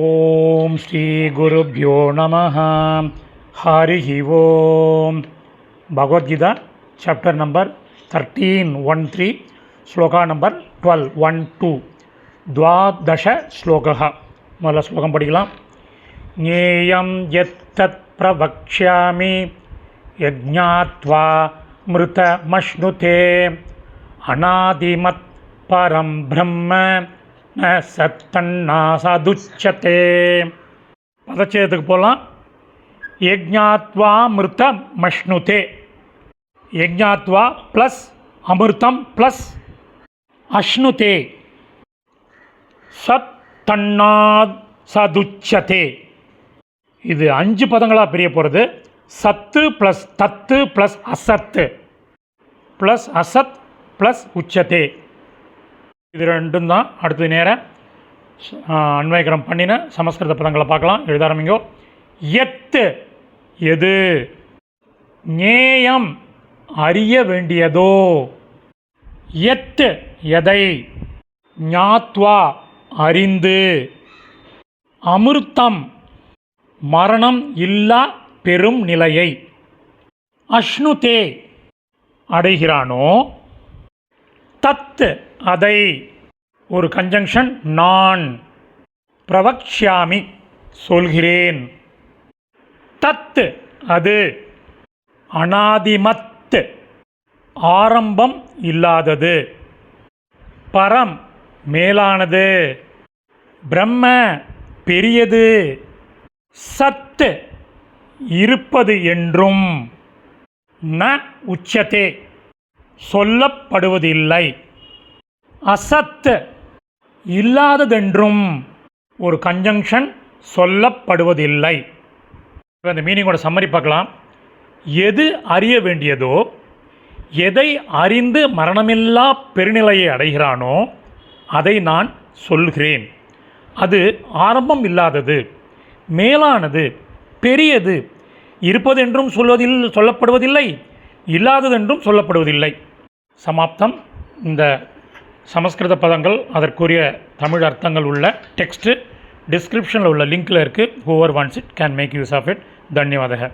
ॐ श्रीगुरुभ्यो नमः हरिः ओम् Bhagavadgita chapter number thirteen one three shloka number twelve one two द्वादश श्लोकः முதல்ல ஸ்லோகம் படிக்கலாம் ज्ञेयं यत्तत् प्रवक्ष्यामि यज्ञात्वा मृतमश्नुते अनादिमत् परं ब्रह्म ந சத்தன்னா சதுச்சதே. பதச்சேதத்துக்கு போகலாம் யஜ்ஞாத்வா மிருத மஷ்ணுதே. யஜ்ஞாத்வா ப்ளஸ் அமிர்தம் ப்ளஸ் அஷ்ணுதே. சத்தன்னா சதுச்சதே. இது அஞ்சு பதங்களாக பிரிய போகிறது சத்து ப்ளஸ் தத்து ப்ளஸ் அசத்து. ப்ளஸ் அசத் ப்ளஸ் உச்சதே. இது ரெண்டும் தான். அடுத்தது நேரம் அன்வயக்கரம் பண்ணின சமஸ்கிருத பதங்களை பார்க்கலாம். எழுத ஆரம்பிங்கோ. எத்து எது? நேயம் அறிய வேண்டியதோ? எத்து எதை? ஞாத்வா அறிந்து. அமிர்தம் மரணம் இல்லா பெரும் நிலையை. அஷ்ணுதே அடைகிறானோ? தத்து அதை ஒரு கன்ஜங்ஷன் நான் பிரவக்ஷாமி சொல்கிறேன். தத்து அது அனாதிமத்து ஆரம்பம் இல்லாதது. பரம் மேலானது. பிரம்ம பெரியது. சத்து இருப்பது என்றும். ந உச்சதே சொல்லப்படுவதில்லை. அசத்து இல்லாததென்றும் ஒரு கன்ஜங்ஷன் சொல்லப்படுவதில்லை. இப்போ அந்த மீனிங்கோட சம்மரி பார்க்கலாம். எது அறிய வேண்டியதோ எதை அறிந்து மரணமில்லா பெருநிலையை அடைகிறானோ அதை நான் சொல்கிறேன். அது ஆரம்பம் இல்லாதது மேலானது பெரியது இருப்பதென்றும் சொல்வதில் சொல்லப்படுவதில்லை இல்லாததென்றும் சொல்லப்படுவதில்லை. சமாப்தம். இந்த சமஸ்கிருத பதங்கள் அதற்குரிய தமிழ் அர்த்தங்கள் உள்ள டெக்ஸ்ட்டு டிஸ்கிரிப்ஷனில் உள்ள லிங்க்கில் இருக்குது whoever wants it can make use of it தன்யவாதக.